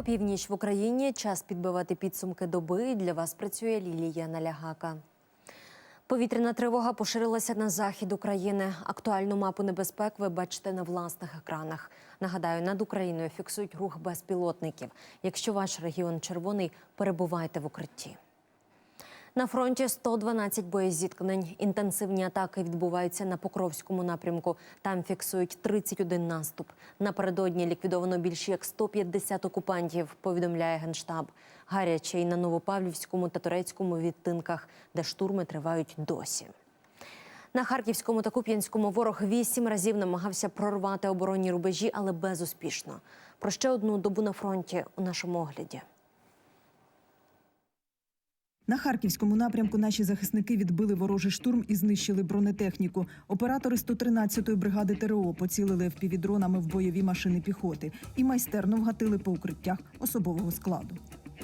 Опівніч в Україні час підбивати підсумки доби. Для вас працює Лілія Налягака. Повітряна тривога поширилася на захід України. Актуальну мапу небезпек ви бачите на власних екранах. Нагадаю, над Україною фіксують рух безпілотників. Якщо ваш регіон червоний, перебувайте в укритті. На фронті 112 боєзіткнень. Інтенсивні атаки відбуваються на Покровському напрямку. Там фіксують 31 наступ. Напередодні ліквідовано більше як 150 окупантів, повідомляє Генштаб. Гаряче й на Новопавлівському та Турецькому відтинках, де штурми тривають досі. На Харківському та Куп'янському ворог вісім разів намагався прорвати оборонні рубежі, але безуспішно. Про ще одну добу на фронті у нашому огляді. На харківському напрямку наші захисники відбили ворожий штурм і знищили бронетехніку. Оператори 113-ї бригади ТРО поцілили впівдронами в бойові машини піхоти і майстерно вгатили по укриттях особового складу.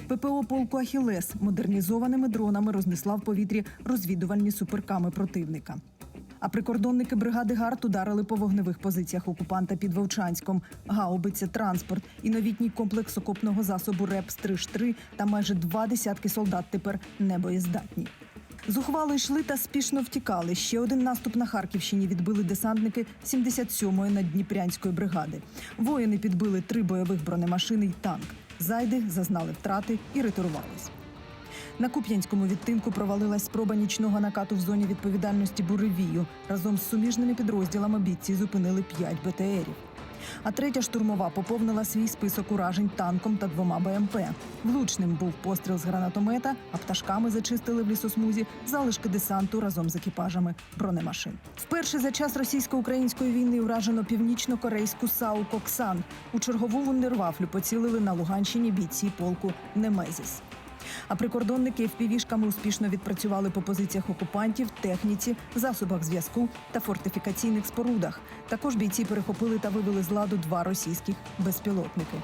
ППО полку Ахілес модернізованими дронами рознесла в повітрі розвідувальні суперками противника. А прикордонники бригади ГАРД ударили по вогневих позиціях окупанта під Вовчанськом, гаубиця, транспорт і новітній комплекс окопного засобу РЕП Стриж-3 та майже два десятки солдат тепер небоєздатні. Зухвало йшли та спішно втікали. Ще один наступ на Харківщині відбили десантники 77-ї наддніпрянської бригади. Воїни підбили три бойових бронемашини й танк. Зайди зазнали втрати і ретурувались. На Куп'янському відтинку провалилась спроба нічного накату в зоні відповідальності буревію. Разом з суміжними підрозділами бійці зупинили 5 БТРів. А третя штурмова поповнила свій список уражень танком та двома БМП. Влучним був постріл з гранатомета, а пташками зачистили в лісосмузі залишки десанту разом з екіпажами бронемашин. Вперше за час російсько-української війни уражено північно-корейську САУ Коксан. У чергову вундервафлю поцілили на Луганщині бійці полку Немезіс. А прикордонники впівішками успішно відпрацювали по позиціях окупантів, техніці, засобах зв'язку та фортифікаційних спорудах. Також бійці перехопили та вивели з ладу два російських безпілотники.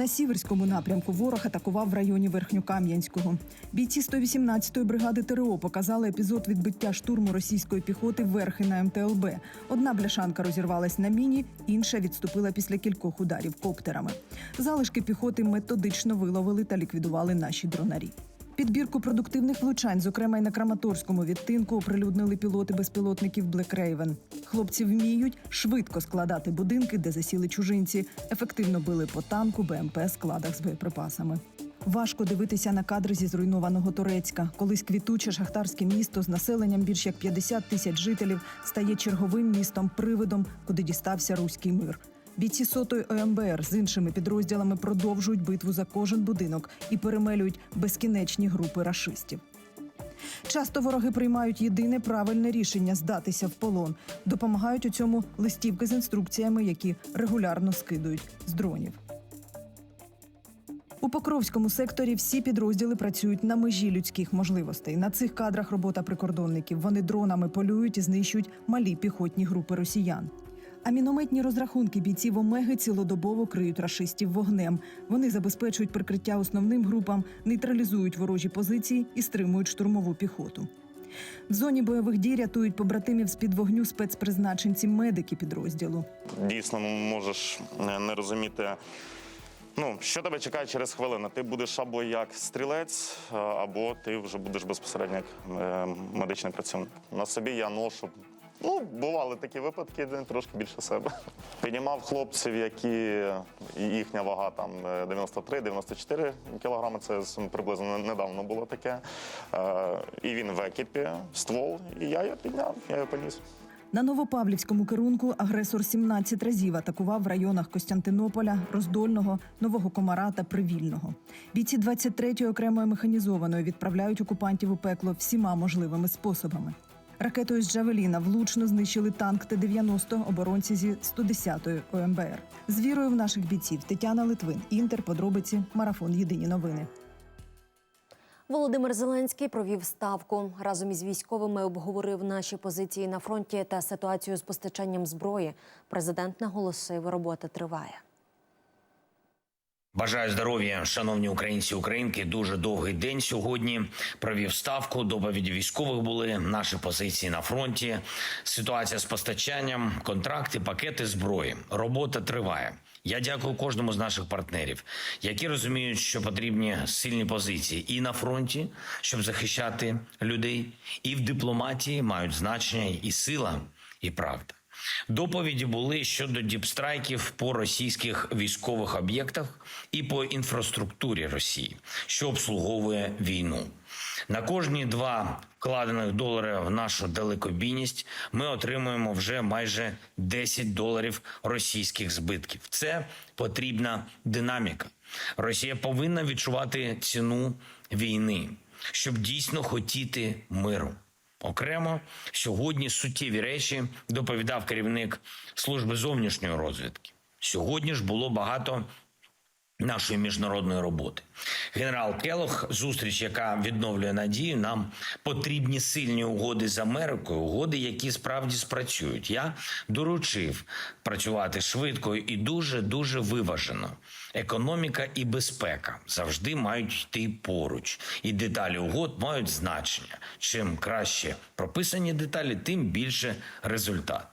На сіверському напрямку ворог атакував в районі Верхньокам'янського. Бійці 118-ї бригади ТРО показали епізод відбиття штурму російської піхоти верхи на МТЛБ. Одна бляшанка розірвалась на міні, інша відступила після кількох ударів коптерами. Залишки піхоти методично виловили та ліквідували наші дронарі. Підбірку продуктивних влучань, зокрема й на Краматорському відтинку, оприлюднили пілоти безпілотників Black Raven. Хлопці вміють швидко складати будинки, де засіли чужинці, ефективно били по танку, БМП, складах з боєприпасами. Важко дивитися на кадри зі зруйнованого Турецька. Колись квітуче шахтарське місто з населенням більш як 50 тисяч жителів стає черговим містом привидом, куди дістався руський мир. Бійці сотої ОМБР з іншими підрозділами продовжують битву за кожен будинок і перемелюють безкінечні групи рашистів. Часто вороги приймають єдине правильне рішення здатися в полон. Допомагають у цьому листівки з інструкціями, які регулярно скидують з дронів. У Покровському секторі всі підрозділи працюють на межі людських можливостей. На цих кадрах робота прикордонників. Вони дронами полюють і знищують малі піхотні групи росіян. А мінометні розрахунки бійців Омеги цілодобово криють рашистів вогнем. Вони забезпечують прикриття основним групам, нейтралізують ворожі позиції і стримують штурмову піхоту. В зоні бойових дій рятують побратимів з під вогню спецпризначенці медики підрозділу. дійсно можеш е, не розуміти. Ну, що тебе чекає через хвилину? Ти будеш або як стрілець, або ти вже будеш безпосередньо як е, медичний працівник. На собі я ношу. Ну, бували такі випадки, де трошки більше себе. Піднімав хлопців, які їхня вага там е, 93-94 кілограми. Це приблизно недавно було таке. Е, І він в екіпі, ствол, і я його підняв, я його поніс. На Новопавлівському керунку агресор 17 разів атакував в районах Костянтинополя, Роздольного, Нового Комара та Привільного. Бійці 23-ї окремої механізованої відправляють окупантів у пекло всіма можливими способами. Ракетою з Джавеліна влучно знищили танк Т-90 оборонці зі 110-ї ОМБР. З вірою в наших бійців Тетяна Литвин, Інтер, подробиці, марафон Єдині новини. Володимир Зеленський провів ставку. Разом із військовими обговорив наші позиції на фронті та ситуацію з постачанням зброї. Президент наголосив, робота триває. Бажаю здоров'я, шановні українці українки. Дуже довгий день сьогодні. Провів ставку. Доповіді військових були наші позиції на фронті. Ситуація з постачанням, контракти, пакети зброї. Робота триває. Я дякую кожному з наших партнерів, які розуміють, що потрібні сильні позиції і на фронті, щоб захищати людей, і в дипломатії мають значення і сила, і правда. Доповіді були щодо діпстрайків по російських військових об'єктах і по інфраструктурі Росії, що обслуговує війну. На кожні два вкладених долари в нашу далекобійність ми отримуємо вже майже 10 доларів російських збитків. Це потрібна динаміка. Росія повинна відчувати ціну війни, щоб дійсно хотіти миру. Окремо сьогодні суттєві речі доповідав керівник служби зовнішньої розвідки. Сьогодні ж було багато нашої міжнародної роботи. Генерал Келох, зустріч, яка відновлює надію, нам потрібні сильні угоди з Америкою, угоди, які справді спрацюють. Я доручив працювати швидко і дуже дуже виважено. Економіка і безпека завжди мають йти поруч, і деталі угод мають значення. Чим краще прописані деталі, тим більше результат.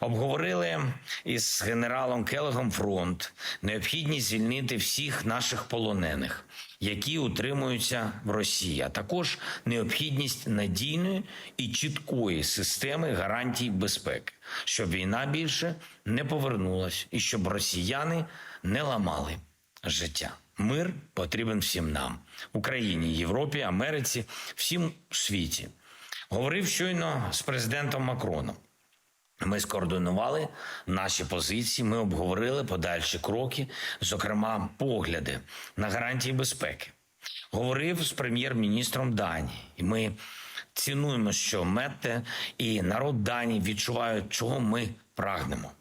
Обговорили із генералом Келегом фронт необхідність звільнити всіх наших полонених, які утримуються в Росії, а також необхідність надійної і чіткої системи гарантій безпеки, щоб війна більше не повернулась і щоб росіяни не ламали життя. Мир потрібен всім нам Україні, Європі, Америці, всім світі. Говорив щойно з президентом Макроном. Ми скоординували наші позиції. Ми обговорили подальші кроки, зокрема погляди на гарантії безпеки. Говорив з прем'єр-міністром Данії, і ми цінуємо, що Метте і народ Данії відчувають, чого ми прагнемо.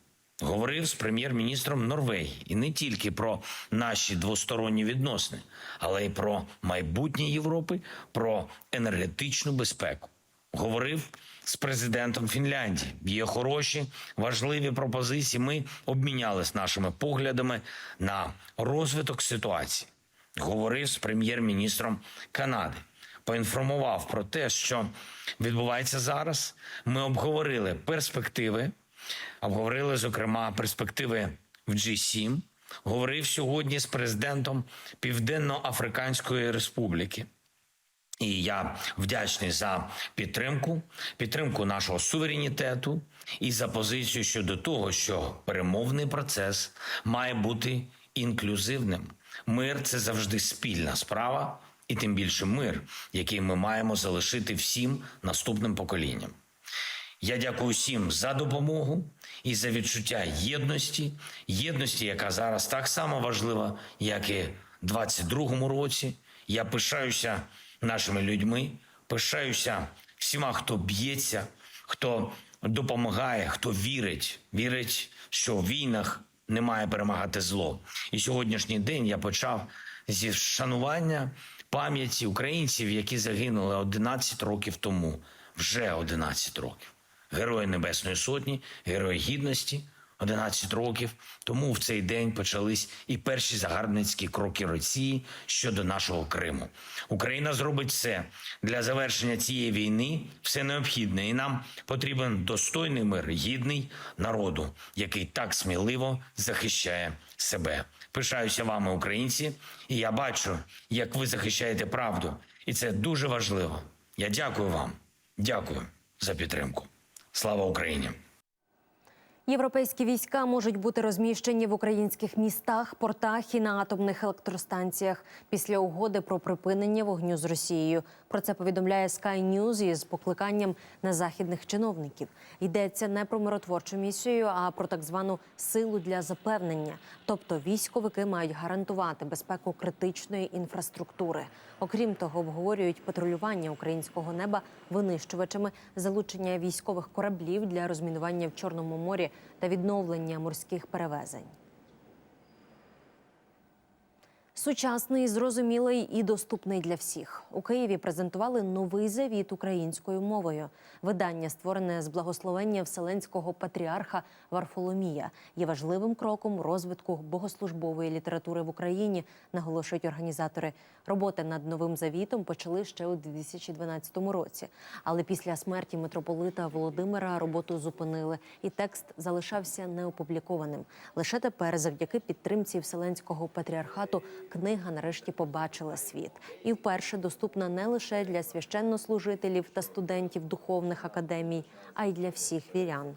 Говорив з прем'єр-міністром Норвегії і не тільки про наші двосторонні відносини, але й про майбутнє Європи, про енергетичну безпеку говорив з президентом Фінляндії. Є хороші, важливі пропозиції. Ми обмінялись нашими поглядами на розвиток ситуації. Говорив з прем'єр-міністром Канади. Поінформував про те, що відбувається зараз. Ми обговорили перспективи, обговорили, зокрема, перспективи в G7. Говорив сьогодні з президентом Південно-Африканської Республіки. І я вдячний за підтримку, підтримку нашого суверенітету і за позицію щодо того, що перемовний процес має бути інклюзивним. Мир це завжди спільна справа, і тим більше мир, який ми маємо залишити всім наступним поколінням. Я дякую всім за допомогу і за відчуття єдності, єдності, яка зараз так само важлива, як і в 22-му році. Я пишаюся нашими людьми, пишаюся всіма, хто б'ється, хто допомагає, хто вірить, вірить, що в війнах не має перемагати зло. І сьогоднішній день я почав зі вшанування пам'яті українців, які загинули 11 років тому, вже 11 років. Герої Небесної Сотні, Герої Гідності. 11 років тому в цей день почались і перші загарбницькі кроки Росії щодо нашого Криму. Україна зробить все для завершення цієї війни, все необхідне, і нам потрібен достойний мир, гідний народу, який так сміливо захищає себе. Пишаюся вами, українці, і я бачу, як ви захищаєте правду, і це дуже важливо. Я дякую вам, дякую за підтримку. Слава Україні! Європейські війська можуть бути розміщені в українських містах, портах і на атомних електростанціях після угоди про припинення вогню з Росією. Про це повідомляє Sky News із покликанням на західних чиновників. Йдеться не про миротворчу місію, а про так звану силу для запевнення. Тобто військовики мають гарантувати безпеку критичної інфраструктури. Окрім того, обговорюють патрулювання українського неба винищувачами, залучення військових кораблів для розмінування в Чорному морі та відновлення морських перевезень. Сучасний, зрозумілий і доступний для всіх. У Києві презентували новий завіт українською мовою. Видання, створене з благословення Вселенського патріарха Варфоломія, є важливим кроком розвитку богослужбової літератури в Україні, наголошують організатори. Роботи над новим завітом почали ще у 2012 році. Але після смерті митрополита Володимира роботу зупинили, і текст залишався неопублікованим. Лише тепер, завдяки підтримці Вселенського патріархату, книга нарешті побачила світ і вперше доступна не лише для священнослужителів та студентів духовних академій, а й для всіх вірян.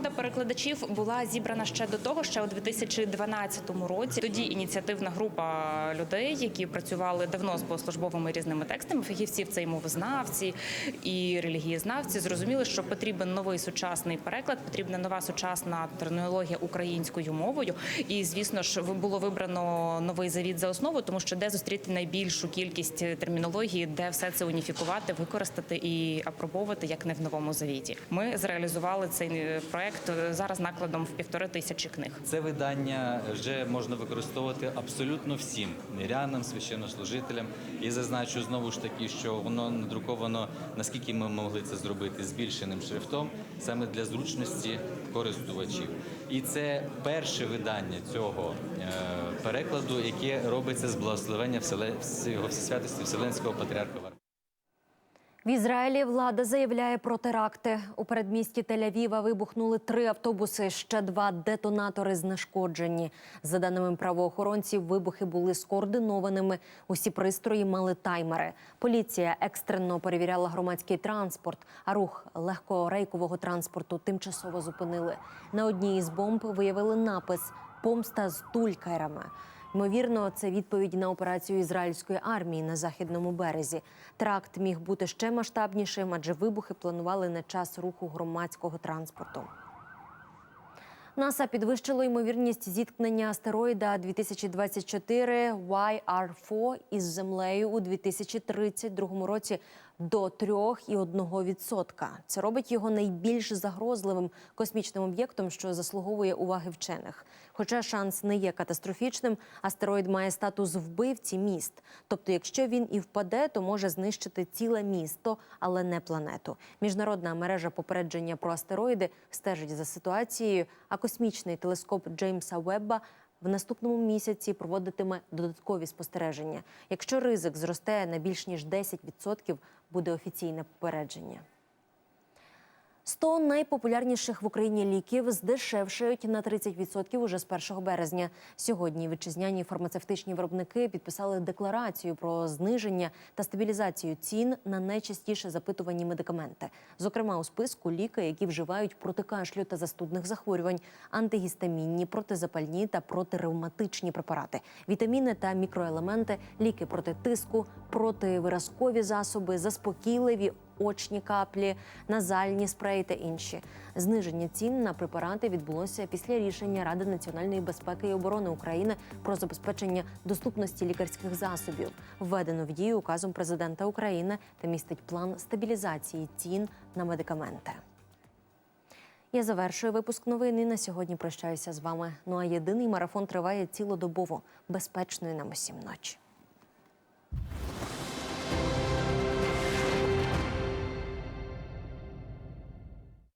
Команда перекладачів була зібрана ще до того, ще у 2012 році. Тоді ініціативна група людей, які працювали давно з богослужбовими різними текстами, фахівців це і мовознавці і релігієзнавці, зрозуміли, що потрібен новий сучасний переклад, потрібна нова сучасна термінологія українською мовою. І звісно ж, було вибрано новий завіт за основу, тому що де зустріти найбільшу кількість термінології, де все це уніфікувати, використати і апробовувати, як не в новому завіті. Ми зреалізували цей проект зараз накладом в півтори тисячі книг. Це видання вже можна використовувати абсолютно всім мирянам, священнослужителям. І зазначу знову ж таки, що воно надруковано, наскільки ми могли це зробити збільшеним шрифтом, саме для зручності користувачів. І це перше видання цього е, перекладу, яке робиться з благословення його всесвятості Вселенського патріарха. В Ізраїлі влада заявляє про теракти. У передмісті Тель-Авіва вибухнули три автобуси, ще два детонатори знешкоджені. За даними правоохоронців, вибухи були скоординованими. Усі пристрої мали таймери. Поліція екстрено перевіряла громадський транспорт, а рух легкорейкового транспорту тимчасово зупинили. На одній із бомб виявили напис Помста з тулькерами. Ймовірно, це відповідь на операцію ізраїльської армії на західному березі. Теракт міг бути ще масштабнішим, адже вибухи планували на час руху громадського транспорту. НАСА підвищило ймовірність зіткнення астероїда 2024 YR4 із землею у 2032 році до 3,1%. Це робить його найбільш загрозливим космічним об'єктом, що заслуговує уваги вчених. Хоча шанс не є катастрофічним, астероїд має статус вбивці міст. Тобто, якщо він і впаде, то може знищити ціле місто, але не планету. Міжнародна мережа попередження про астероїди стежить за ситуацією. А космічний телескоп Джеймса Вебба в наступному місяці проводитиме додаткові спостереження. Якщо ризик зросте на більш ніж 10%, буде офіційне попередження. 100 найпопулярніших в Україні ліків здешевшають на 30% уже з 1 березня. Сьогодні вітчизняні фармацевтичні виробники підписали декларацію про зниження та стабілізацію цін на найчастіше запитувані медикаменти. Зокрема, у списку ліки, які вживають проти кашлю та застудних захворювань, антигістамінні, протизапальні та протиревматичні препарати, вітаміни та мікроелементи, ліки проти тиску, противиразкові засоби, заспокійливі очні каплі, назальні спреї та інші. Зниження цін на препарати відбулося після рішення Ради національної безпеки і оборони України про забезпечення доступності лікарських засобів, введено в дію указом президента України та містить план стабілізації цін на медикаменти. Я завершую випуск новин і на сьогодні прощаюся з вами. Ну а єдиний марафон триває цілодобово. Безпечної нам усім ночі.